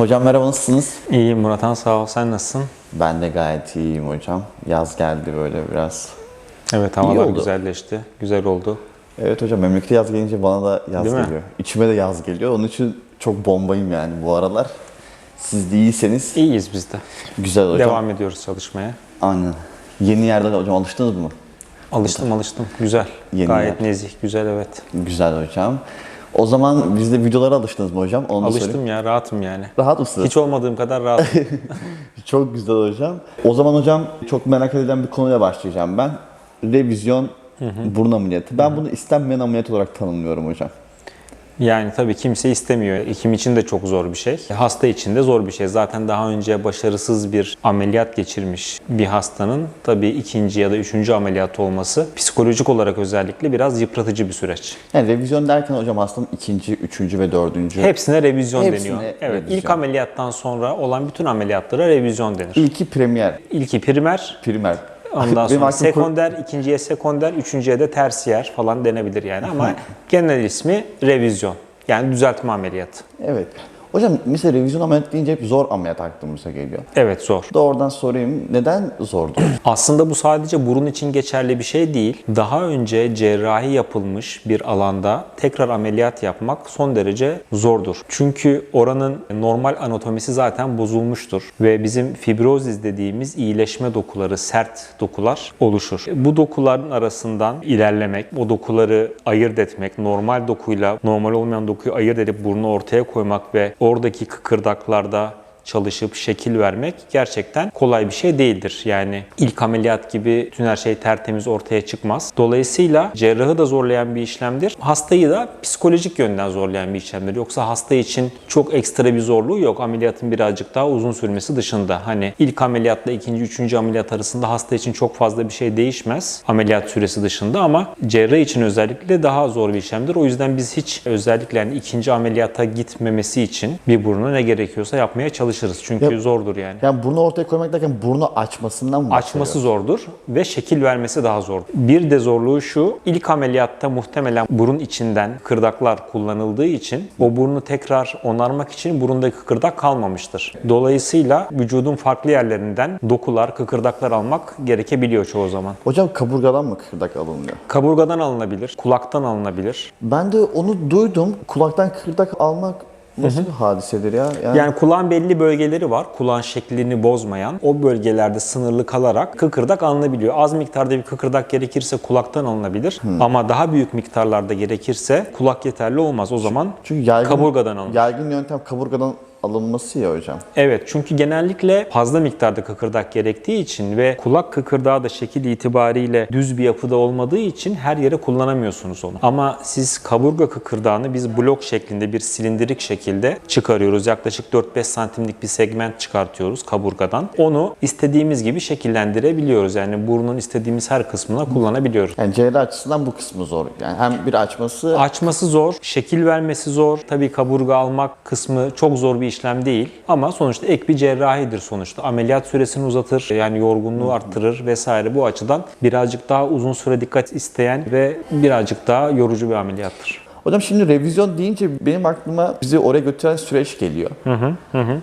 Hocam merhaba nasılsınız? İyiyim Murat sağ ol. Sen nasılsın? Ben de gayet iyiyim hocam. Yaz geldi böyle biraz. Evet havalar oldu. güzelleşti. Güzel oldu. Evet hocam memlekete yaz gelince bana da yaz Değil mi? geliyor. İçime de yaz geliyor. Onun için çok bombayım yani bu aralar. Siz de iyiyseniz İyiyiz biz de. güzel hocam. Devam ediyoruz çalışmaya. Aynen. Yeni yerde de hocam alıştınız mı? Alıştım alıştım. Güzel. Yeni Gayet yer. nezih. Güzel evet. Güzel hocam. O zaman biz de videolara alıştınız mı hocam? Onu da sorayım. Alıştım ya rahatım yani. Rahat mısınız? Hiç olmadığım kadar rahatım. Çok güzel hocam. O zaman hocam çok merak edilen bir konuyla başlayacağım ben. Revizyon burun ameliyatı. Ben bunu istenmeyen ameliyat olarak tanımlıyorum hocam. Yani tabii kimse istemiyor. Kim için de çok zor bir şey. Hasta için de zor bir şey. Zaten daha önce başarısız bir ameliyat geçirmiş bir hastanın tabii ikinci ya da üçüncü ameliyat olması psikolojik olarak özellikle biraz yıpratıcı bir süreç. Yani revizyon derken hocam hastanın ikinci, üçüncü ve dördüncü. Hepsine revizyon Hepsine deniyor. Evet, revizyon. ilk ameliyattan sonra olan bütün ameliyatlara revizyon denir. İlki premier. İlki primer, Primer. Ondan Benim sonra aklım sekonder, ikinciye sekonder, üçüncüye de tersiyer falan denebilir yani ama genel ismi revizyon. Yani düzeltme ameliyatı. Evet. Hocam mesela revizyon ameliyat deyince hep zor ameliyat aklımıza geliyor. Evet zor. Doğrudan sorayım neden zordu? Aslında bu sadece burun için geçerli bir şey değil. Daha önce cerrahi yapılmış bir alanda tekrar ameliyat yapmak son derece zordur. Çünkü oranın normal anatomisi zaten bozulmuştur ve bizim fibrozis dediğimiz iyileşme dokuları, sert dokular oluşur. Bu dokuların arasından ilerlemek, o dokuları ayırt etmek, normal dokuyla normal olmayan dokuyu ayırt edip burnu ortaya koymak ve oradaki kıkırdaklarda çalışıp şekil vermek gerçekten kolay bir şey değildir. Yani ilk ameliyat gibi bütün her şey tertemiz ortaya çıkmaz. Dolayısıyla cerrahı da zorlayan bir işlemdir. Hastayı da psikolojik yönden zorlayan bir işlemdir. Yoksa hasta için çok ekstra bir zorluğu yok. Ameliyatın birazcık daha uzun sürmesi dışında. Hani ilk ameliyatla ikinci, üçüncü ameliyat arasında hasta için çok fazla bir şey değişmez ameliyat süresi dışında ama cerrah için özellikle daha zor bir işlemdir. O yüzden biz hiç özellikle yani ikinci ameliyata gitmemesi için bir buruna ne gerekiyorsa yapmaya çalışırız. Çünkü Ya- zordur yani. Yani burnu ortaya koymak derken burnu açmasından mı Açması zordur ve şekil vermesi daha zor. Bir de zorluğu şu, ilk ameliyatta muhtemelen burun içinden kırdaklar kullanıldığı için o burnu tekrar onarmak için burundaki kıkırdak kalmamıştır. Dolayısıyla vücudun farklı yerlerinden dokular, kıkırdaklar almak gerekebiliyor çoğu zaman. Hocam kaburgadan mı kırdak alınıyor? Kaburgadan alınabilir, kulaktan alınabilir. Ben de onu duydum. Kulaktan kırdak almak nasıl bir hadisedir ya? Yani, Yani kulağın belli bölgeleri var. Kulağın şeklini bozmayan. O bölgelerde sınırlı kalarak kıkırdak alınabiliyor. Az miktarda bir kıkırdak gerekirse kulaktan alınabilir. Ama daha büyük miktarlarda gerekirse kulak yeterli olmaz. O zaman çünkü yaygın, kaburgadan alınır. yaygın yöntem kaburgadan alınması ya hocam. Evet çünkü genellikle fazla miktarda kıkırdak gerektiği için ve kulak kıkırdağı da şekil itibariyle düz bir yapıda olmadığı için her yere kullanamıyorsunuz onu. Ama siz kaburga kıkırdağını biz blok şeklinde bir silindirik şekilde çıkarıyoruz. Yaklaşık 4-5 santimlik bir segment çıkartıyoruz kaburgadan. Onu istediğimiz gibi şekillendirebiliyoruz. Yani burnun istediğimiz her kısmına kullanabiliyoruz. Yani cerrah açısından bu kısmı zor. Yani hem bir açması Açması zor, şekil vermesi zor. Tabii kaburga almak kısmı çok zor bir işlem değil. Ama sonuçta ek bir cerrahidir sonuçta. Ameliyat süresini uzatır, yani yorgunluğu arttırır vesaire. Bu açıdan birazcık daha uzun süre dikkat isteyen ve birazcık daha yorucu bir ameliyattır. Hocam şimdi revizyon deyince benim aklıma bizi oraya götüren süreç geliyor.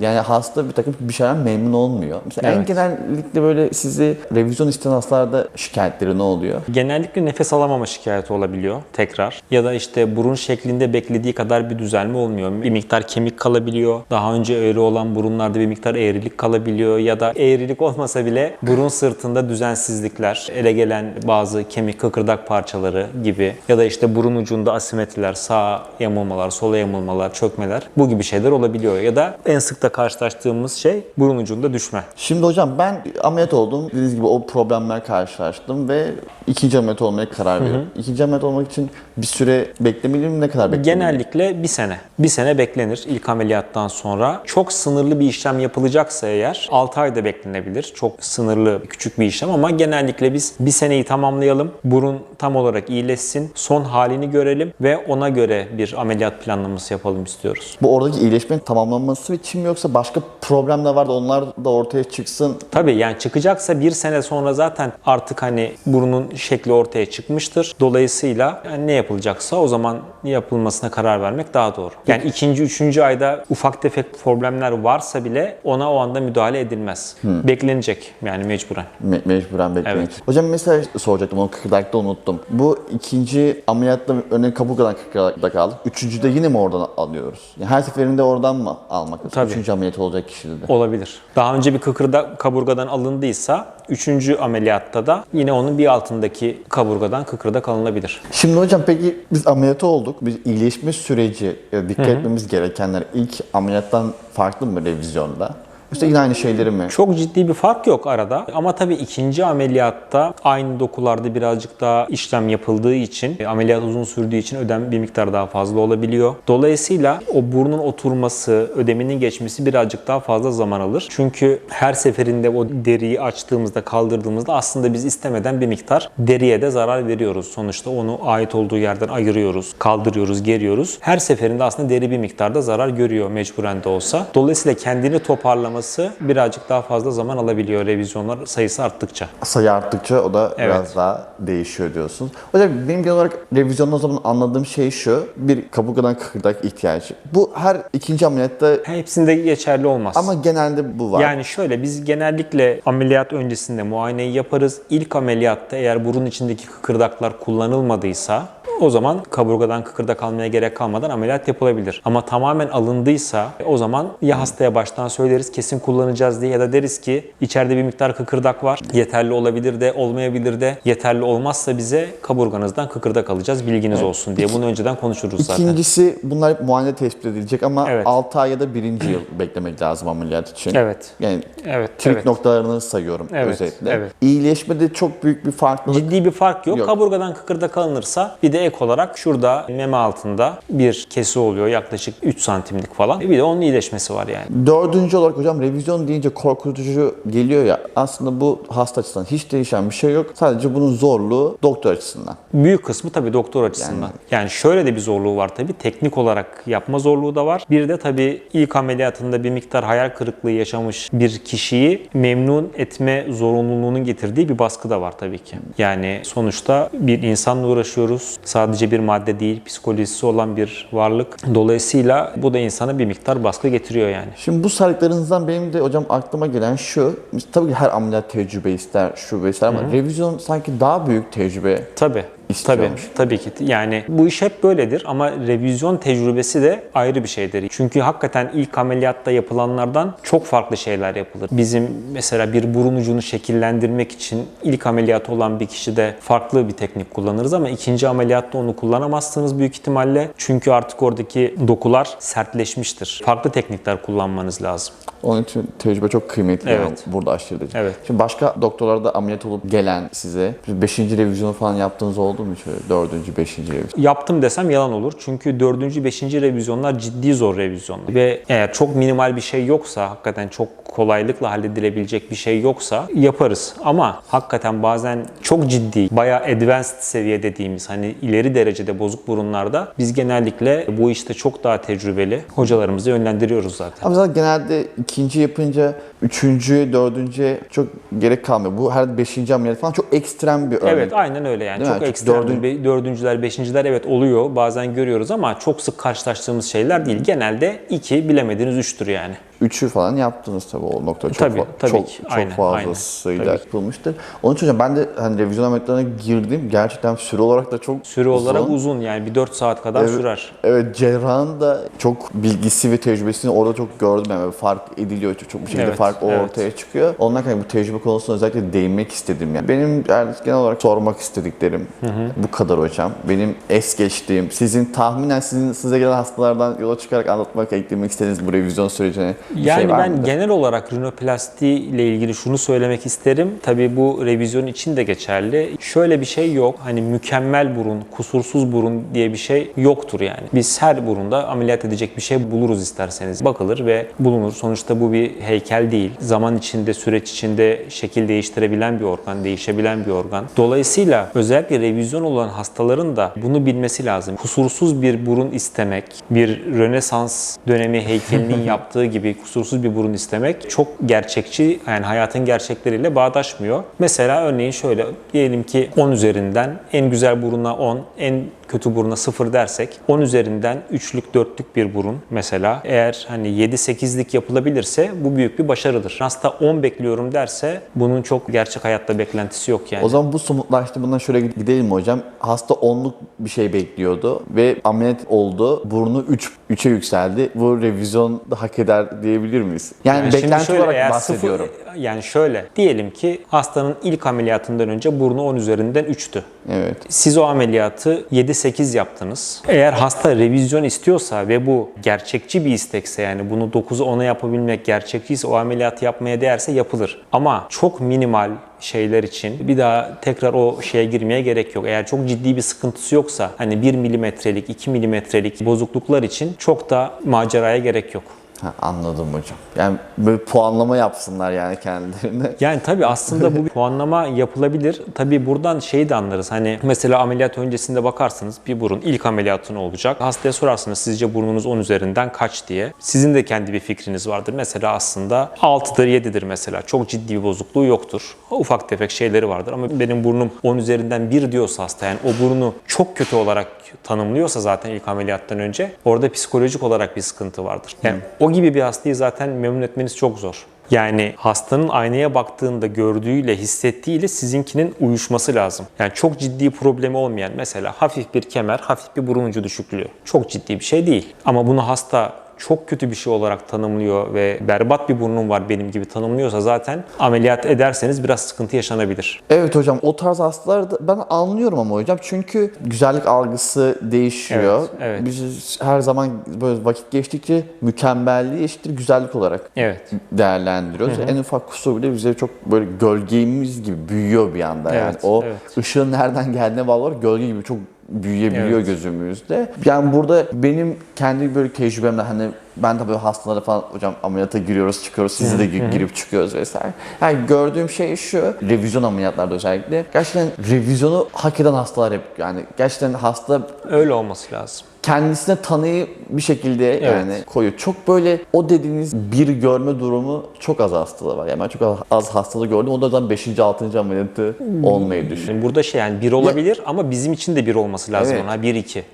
Yani hasta bir takım bir şeyden memnun olmuyor. Mesela en Evet. genellikle böyle sizi revizyon isteyen hastalarda şikayetleri ne oluyor? Genellikle nefes alamama şikayeti olabiliyor tekrar. Ya da işte burun şeklinde beklediği kadar bir düzelme olmuyor. Bir miktar kemik kalabiliyor. Daha önce eğri olan burunlarda bir miktar eğrilik kalabiliyor. Ya da eğrilik olmasa bile burun sırtında düzensizlikler, ele gelen bazı kemik kıkırdak parçaları gibi. Ya da işte burun ucunda asimetriler, sağa yamulmalar, sola yamulmalar, çökmeler. Bu gibi şeyler olabiliyor. Ya da en sık da karşılaştığımız şey burun ucunda düşme. Şimdi hocam ben ameliyat oldum. Dediğiniz gibi o problemler karşılaştım ve ikinci ameliyat olmaya karar verdim. İkinci ameliyat olmak için bir süre beklemeliyim. Ne kadar beklemeliyim? Genellikle bir sene. Bir sene beklenir ilk ameliyattan sonra. Çok sınırlı bir işlem yapılacaksa eğer 6 ayda beklenebilir. Çok sınırlı küçük bir işlem ama genellikle biz bir seneyi tamamlayalım. Burun tam olarak iyileşsin. Son halini görelim ve ona göre bir ameliyat planlaması yapalım istiyoruz. Bu oradaki iyileşmenin tamamlanması için mi yoksa başka problem de var da onlar da ortaya çıksın? Tabii yani çıkacaksa bir sene sonra zaten artık hani burnun şekli ortaya çıkmıştır. Dolayısıyla yani ne yapılacaksa o zaman yapılmasına karar vermek daha doğru. Yani ikinci, üçüncü ayda ufak tefek problemler varsa bile ona o anda müdahale edilmez. Beklenecek yani mecburen. Me- mecburen beklemek. Evet. Hocam mesela soracaktım onu kıkırdakta unuttum. Bu ikinci ameliyatta örneğin kaburgadan kıkırdakta kaldık. Üçüncüde yine mi oradan alıyoruz? Yani her seferinde oradan mı almak lazım? Tabii. Üçüncü ameliyat olacak kişide de. Olabilir. Daha önce bir kıkırda kaburgadan alındıysa üçüncü ameliyatta da yine onun bir altındaki kaburgadan kıkırdak alınabilir. Şimdi hocam peki biz ameliyat olduk. Biz iyileşme süreci e, dikkat etmemiz gerekenler ilk ameliyattan farklı mı revizyonda? Yoksa yine aynı şeyleri mi? Çok ciddi bir fark yok arada. Ama tabii ikinci ameliyatta aynı dokularda birazcık daha işlem yapıldığı için, ameliyat uzun sürdüğü için ödem bir miktar daha fazla olabiliyor. Dolayısıyla o burnun oturması, ödeminin geçmesi birazcık daha fazla zaman alır. Çünkü her seferinde o deriyi açtığımızda, kaldırdığımızda aslında biz istemeden bir miktar deriye de zarar veriyoruz. Sonuçta onu ait olduğu yerden ayırıyoruz, kaldırıyoruz, geriyoruz. Her seferinde aslında deri bir miktarda zarar görüyor mecburen de olsa. Dolayısıyla kendini toparlaması birazcık daha fazla zaman alabiliyor revizyonlar sayısı arttıkça. Sayı arttıkça o da Evet. biraz daha değişiyor diyorsunuz. Hocam benim genel olarak revizyonda o zaman anladığım şey şu. Bir kaburgadan kıkırdak ihtiyacı. Bu her ikinci ameliyatta Hepsinde geçerli olmaz. ama genelde bu var. Yani şöyle biz genellikle ameliyat öncesinde muayeneyi yaparız. İlk ameliyatta eğer burun içindeki kıkırdaklar kullanılmadıysa o zaman kaburgadan kıkırdak almaya gerek kalmadan ameliyat yapılabilir. Ama tamamen alındıysa o zaman ya hastaya baştan söyleriz kesin kullanacağız diye ya da deriz ki içeride bir miktar kıkırdak var. Yeterli olabilir de olmayabilir de yeterli olmazsa bize kaburganızdan kıkırdak alacağız bilginiz olsun diye. Bunu önceden konuşuruz zaten. İkincisi bunlar hep muayene tespit edilecek ama Evet. 6 ay ya da 1. yıl beklemek lazım ameliyat için. Evet. Yani Evet. trik evet. noktalarını sayıyorum Evet, özetle. evet. İyileşmede çok büyük bir farklılık Ciddi bir fark yok. Yok. Kaburgadan kıkırdak alınırsa bir de ek olarak şurada meme altında bir kesi oluyor yaklaşık 3 santimlik falan. Bir de onun iyileşmesi var yani. Dördüncü olarak hocam revizyon deyince korkutucu geliyor ya. Aslında bu hasta açısından hiç değişen bir şey yok. Sadece bunun zorluğu doktor açısından. Büyük kısmı tabii doktor açısından. Yani, şöyle de bir zorluğu var tabii. Teknik olarak yapma zorluğu da var. Bir de tabii ilk ameliyatında bir miktar hayal kırıklığı yaşamış bir kişiyi memnun etme zorunluluğunun getirdiği bir baskı da var tabii ki. Yani sonuçta bir insanla uğraşıyoruz. Sadece bir madde değil, psikolojisi olan bir varlık. Dolayısıyla bu da insana bir miktar baskı getiriyor yani. Şimdi bu saydıklarınızdan benim de hocam aklıma gelen şu. Tabii ki her ameliyat tecrübe ister, şube ister ama revizyon sanki daha büyük tecrübe. Tabii. Tabii, İstiyormuş. tabii ki. Yani bu iş hep böyledir ama revizyon tecrübesi de ayrı bir şeydir. Çünkü hakikaten ilk ameliyatta yapılanlardan çok farklı şeyler yapılır. Bizim mesela bir burun ucunu şekillendirmek için ilk ameliyat olan bir kişide farklı bir teknik kullanırız ama ikinci ameliyatta onu kullanamazsınız büyük ihtimalle. Çünkü artık oradaki dokular sertleşmiştir. Farklı teknikler kullanmanız lazım. Onun için tecrübe çok kıymetli yani Evet. burada aşırı. Evet. Şimdi başka doktorlarda ameliyat olup gelen size 5. revizyonu falan yaptığınız oldu mu şöyle 4. 5. revizyon? Yaptım desem yalan olur. Çünkü 4. 5. revizyonlar ciddi zor revizyonlar. Ve eğer çok minimal bir şey yoksa, hakikaten çok kolaylıkla halledilebilecek bir şey yoksa yaparız. Ama hakikaten bazen çok ciddi, bayağı advanced seviye dediğimiz hani ileri derecede bozuk burunlarda biz genellikle bu işte çok daha tecrübeli hocalarımızı yönlendiriyoruz zaten. Ama zaten genelde ikinci yapınca üçüncü, dördüncü çok gerek kalmıyor. Bu her beşinci ameliyat falan çok ekstrem bir örnek. Evet aynen öyle yani. Değil mi? çok Çünkü ekstrem. Dördün- Be- Dördüncüler, beşinciler evet oluyor. Bazen görüyoruz ama çok sık karşılaştığımız şeyler değil. Genelde iki, bilemediğiniz üçtür yani. Üçü falan yaptınız tabii o nokta çok Tabii, tabii çok, ki. çok Aynen, fazlasıyla aynen. Yapılmıştır. Onun için hocam ben de hani revizyon ameliyatlarına girdim. Gerçekten süre olarak da çok Süre olarak uzun yani bir 4 saat kadar Evet. sürer. Evet cerrahın da çok bilgisi ve tecrübesini orada çok gördüm yani fark ediliyor çok, çok bir şekilde Evet, fark o evet. ortaya çıkıyor. Ondan kaynaklı bu tecrübe konusuna özellikle değinmek istedim yani. Benim yani genel olarak sormak istediklerim bu kadar hocam. Benim es geçtiğim, sizin tahminen sizin size gelen hastalardan yola çıkarak anlatmak, eklemek istediğiniz bu revizyon sürecine Yani şey var ben mıdır? genel olarak rinoplasti ile ilgili şunu söylemek isterim. Tabii bu revizyon için de geçerli. Şöyle bir şey yok. Hani mükemmel burun, kusursuz burun diye bir şey yoktur yani. Biz her burunda ameliyat edecek bir şey buluruz isterseniz. Bakılır ve bulunur. Sonuçta bu bir heykel değil. Zaman içinde, süreç içinde şekil değiştirebilen bir organ, değişebilen bir organ. Dolayısıyla özellikle revizyon olan hastaların da bunu bilmesi lazım. Kusursuz bir burun istemek, bir Rönesans dönemi heykelinin yaptığı gibi kusursuz bir burun istemek çok gerçekçi, yani hayatın gerçekleriyle bağdaşmıyor. Mesela örneğin şöyle, diyelim ki 10 üzerinden en güzel buruna 10, en kötü buruna 0 dersek 10 üzerinden 3'lük 4'lük bir burun mesela eğer hani 7-8'lik yapılabilirse bu büyük bir başarıdır. Hasta 10 bekliyorum derse bunun çok gerçek hayatta beklentisi yok yani. O zaman bu somutlaştı. Bundan şöyle gidelim mi hocam? Hasta 10'luk bir şey bekliyordu ve ameliyat oldu. Burnu 3 3'e yükseldi. Bu revizyon da hak eder diyebilir miyiz? Yani, Yani beklenti olarak eğer bahsediyorum. sıfır- yani şöyle diyelim ki hastanın ilk ameliyatından önce burnu 10 üzerinden 3'tü. Evet. Siz o ameliyatı 7-8 yaptınız. Eğer hasta revizyon istiyorsa ve bu gerçekçi bir istekse yani bunu 9'u 10'a yapabilmek gerçekçiyse o ameliyatı yapmaya değerse yapılır. Ama çok minimal şeyler için bir daha tekrar o şeye girmeye gerek yok. Eğer çok ciddi bir sıkıntısı yoksa hani 1 milimetrelik, 2 milimetrelik bozukluklar için çok da maceraya gerek yok. Ha, anladım hocam. Yani böyle puanlama yapsınlar yani kendilerine. Yani tabii aslında bu bir puanlama yapılabilir. Tabii buradan şeyi de anlarız. Hani mesela ameliyat öncesinde bakarsınız bir burun ilk ameliyatın olacak. Hastaya sorarsınız sizce burnunuz 10 üzerinden kaç diye. Sizin de kendi bir fikriniz vardır. Mesela aslında 6'dır 7'dir mesela. Çok ciddi bir bozukluğu yoktur. Ufak tefek şeyleri vardır ama benim burnum 10 üzerinden 1 diyorsa hasta yani o burnu çok kötü olarak tanımlıyorsa zaten ilk ameliyattan önce orada psikolojik olarak bir sıkıntı vardır. Yani o gibi bir hastayı zaten memnun etmeniz çok zor. Yani hastanın aynaya baktığında gördüğüyle, hissettiğiyle sizinkinin uyuşması lazım. Yani çok ciddi problemi olmayan mesela hafif bir kemer, hafif bir burun ucu düşüklüğü. Çok ciddi bir şey değil. Ama bunu hasta çok kötü bir şey olarak tanımlıyor ve berbat bir burnum var benim gibi tanımlıyorsa zaten ameliyat ederseniz biraz sıkıntı yaşanabilir. Evet hocam o tarz hastaları da ben anlıyorum ama hocam çünkü güzellik algısı değişiyor. Evet, evet. Biz her zaman böyle vakit geçtikçe mükemmelliği eşittir güzellik olarak Evet. değerlendiriyoruz. En ufak kusur bile bize çok böyle gölgemiz gibi büyüyor bir anda yani. Evet, O evet. ışığın nereden geldiğine bağlı olarak gölge gibi çok büyüyebiliyor Evet. gözümüzde. Yani burada benim kendi böyle tecrübemle hani ben böyle hastalara falan hocam ameliyata giriyoruz çıkıyoruz siz de gi- girip çıkıyoruz vesaire. Yani gördüğüm şey şu revizyon ameliyatlarda özellikle gerçekten revizyonu hak eden hastalar hep yani gerçekten hasta Öyle olması lazım. Kendisine tanıyı bir şekilde yani koyuyor. Çok böyle o dediğiniz bir görme durumu çok az hastalığı var. Yani ben çok az, hastalığı gördüm. O da zaten 5. 6. ameliyatı olmayı düşün. Şimdi burada şey yani bir olabilir ama bizim için de bir olması lazım Evet. ona. Bir iki.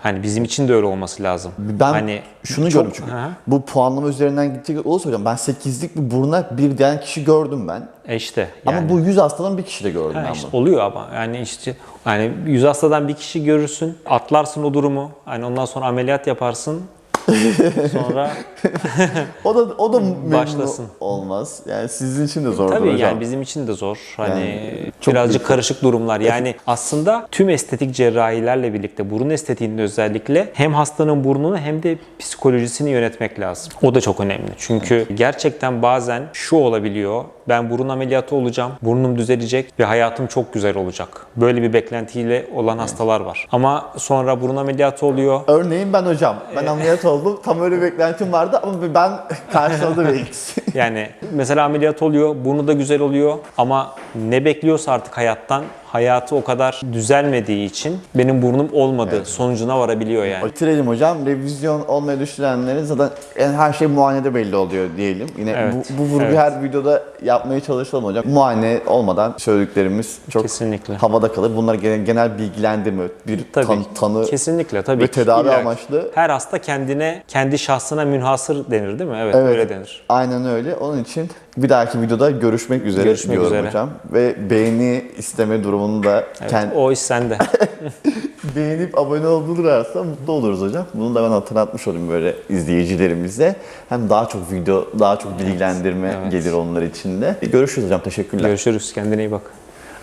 Hani bizim için de öyle olması lazım. Ben hani şunu çok- gördüm çünkü. Hı. Bu puanlama üzerinden gidecek olursa hocam ben 8'lik bir buruna bir diyen kişi gördüm ben. E işte Ama yani. bu 100 hastadan bir kişi de gördüm Ha ben işte bunu. oluyor ama yani işte yani yüz hastadan bir kişi görürsün, atlarsın o durumu. Hani ondan sonra ameliyat yaparsın. sonra O da o da memnun Başlasın. olmaz. Yani sizin için de zordur tabii hocam. yani bizim için de zor. Hani Yani çok birazcık büyük- karışık durumlar. Yani aslında tüm estetik cerrahilerle birlikte burun estetiğinde özellikle hem hastanın burnunu hem de psikolojisini yönetmek lazım. O da çok önemli. Çünkü gerçekten bazen şu olabiliyor. Ben burun ameliyatı olacağım. Burnum düzelecek ve hayatım çok güzel olacak. Böyle bir beklentiyle olan hastalar var. Ama sonra burun ameliyatı oluyor. Örneğin ben hocam. Ben ameliyat oldum. Tam öyle bir beklentim vardı ama ben karşıladım eksi. Yani mesela ameliyat oluyor, burnu da güzel oluyor ama ne bekliyorsa artık hayattan hayatı o kadar düzelmediği için benim burnum olmadı sonucuna varabiliyor yani. Bitirelim hocam. Revizyon olmayı düşünenlerin zaten her şey muayenede belli oluyor diyelim. Yine Evet, bu, bu vurgu evet. her videoda yapmaya çalışalım hocam. Muayene olmadan söylediklerimiz çok Kesinlikle. havada kalır. Bunlar genel, genel bilgilendirme, bir Tabii. tan- tanı Kesinlikle tabii. ve tedavi İlla amaçlı. Her hasta kendine, kendi şahsına münhasır denir değil mi? Evet, Evet. öyle denir. Aynen öyle. Onun için bir dahaki videoda görüşmek üzere Görüşmek diyorum üzere. hocam. Ve beğeni isteme durumunu da Evet, kend- O iş sende. beğenip abone olurlarsa mutlu oluruz hocam. Bunu da ben hatırlatmış olayım böyle izleyicilerimize. Hem daha çok video, daha çok bilgilendirme evet. gelir onlar için de. Görüşürüz hocam. Teşekkürler. Görüşürüz. Kendine iyi bak.